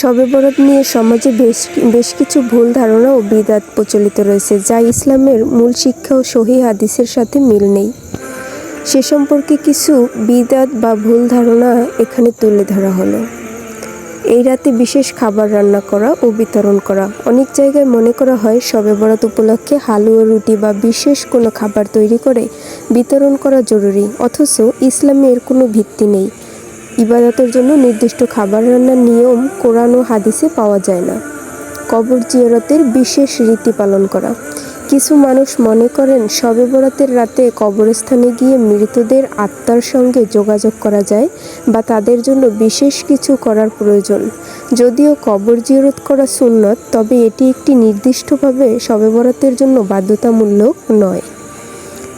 শবে বরাত নিয়ে সমাজে বেশ বেশ কিছু ভুল ধারণা ও বিদাত প্রচলিত রয়েছে, যা ইসলামের মূল শিক্ষা ও সহি হাদিসের সাথে মিল নেই। সে সম্পর্কে কিছু বিদাত বা ভুল ধারণা এখানে তুলে ধরা হলো। এই রাতে বিশেষ খাবার রান্না করা ও বিতরণ করা। অনেক জায়গায় মনে করা হয় শবে বরাত উপলক্ষে হালুয়া, রুটি বা বিশেষ কোনো খাবার তৈরি করে বিতরণ করা জরুরি, অথচ ইসলামে এর কোনো ভিত্তি নেই। ইবাদতের জন্য নির্দিষ্ট খাবার রান্নার নিয়ম কোরআন ও হাদিসে পাওয়া যায় না। কবর জিয়ারতের বিশেষ রীতি পালন করা। কিছু মানুষ মনে করেন শবে বরাতের রাতে কবরস্থানে গিয়ে মৃতদের আত্মার সঙ্গে যোগাযোগ করা যায় বা তাদের জন্য বিশেষ কিছু করার প্রয়োজন। যদিও কবর জিয়ারত করা সুন্নত, তবে এটি একটি নির্দিষ্টভাবে শবে বরাতের জন্য বাধ্যতামূলক নয়।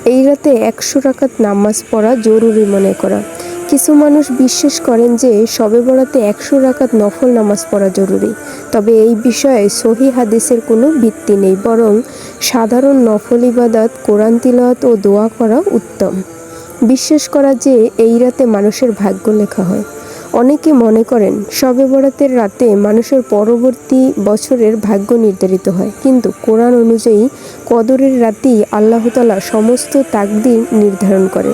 এই রাতে একশো রাকাত নামাজ পড়া জরুরি মনে করা। কিছু মানুষ বিশ্বাস করেন যে শবে বরাতে একশো রাকাত নফল নামাজ পড়া জরুরি। তবে এই বিষয়ে সহি হাদিসের কোনো ভিত্তি নেই, বরং সাধারণ নফল ইবাদত, কোরআন তিলাওয়াত ও দোয়া করা উত্তম। বিশ্বাস করা যে এই রাতে মানুষের ভাগ্য লেখা হয়। অনেকে মনে করেন শবে বরাতের রাতে মানুষের পরবর্তী বছরের ভাগ্য নির্ধারিত হয়, কিন্তু কোরআন অনুযায়ী কদরের রাতেই আল্লাহ তালা সমস্ত তাকদির নির্ধারণ করে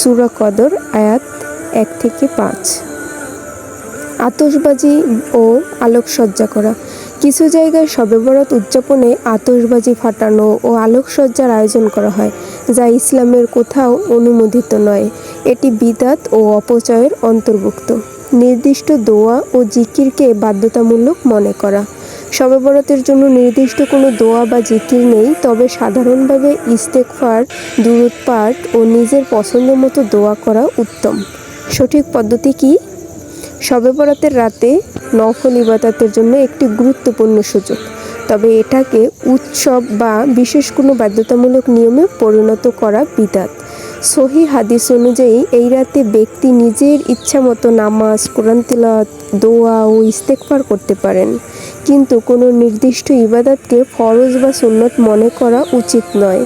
সুরা কদর, আয়াত এক থেকে পাঁচ। আতশবাজি ও আলোকসজ্জা করা। কিছু জায়গায় শবে বরাত উদযাপনে আতশবাজি ফাটানো ও আলোকসজ্জার আয়োজন করা হয়, যা ইসলামের কোথাও অনুমোদিত নয়। এটি বিদাত ও অপচয়ের অন্তর্ভুক্ত। নির্দিষ্ট দোয়া ও জিকিরকে বাধ্যতামূলক মনে করা। শবে বরাতের জন্য নির্দিষ্ট কোনো দোয়া বা জিকির নেই, তবে সাধারণভাবে ইস্তেকফার দূরত পাঠ ও নিজের পছন্দ মতো দোয়া করা উত্তম। সঠিক পদ্ধতি কি? শবে বরাতের রাতে নফল ইবাদতের জন্য একটি গুরুত্বপূর্ণ সুযোগ। তবে এটাকে উৎসব বা বিশেষ কোনো বাধ্যতামূলক নিয়মে পরিণত করা বিদাত। সহি হাদিস অনুযায়ী, এই রাতে ব্যক্তি নিজের ইচ্ছা মতো নামাজ, কোরআন তিলাওয়াত, দোয়া ও ইস্তেকফার করতে পারেন। কিন্তু কোনো নির্দিষ্ট ইবাদতকে ফরজ বা সুন্নত মনে করা উচিত নয়।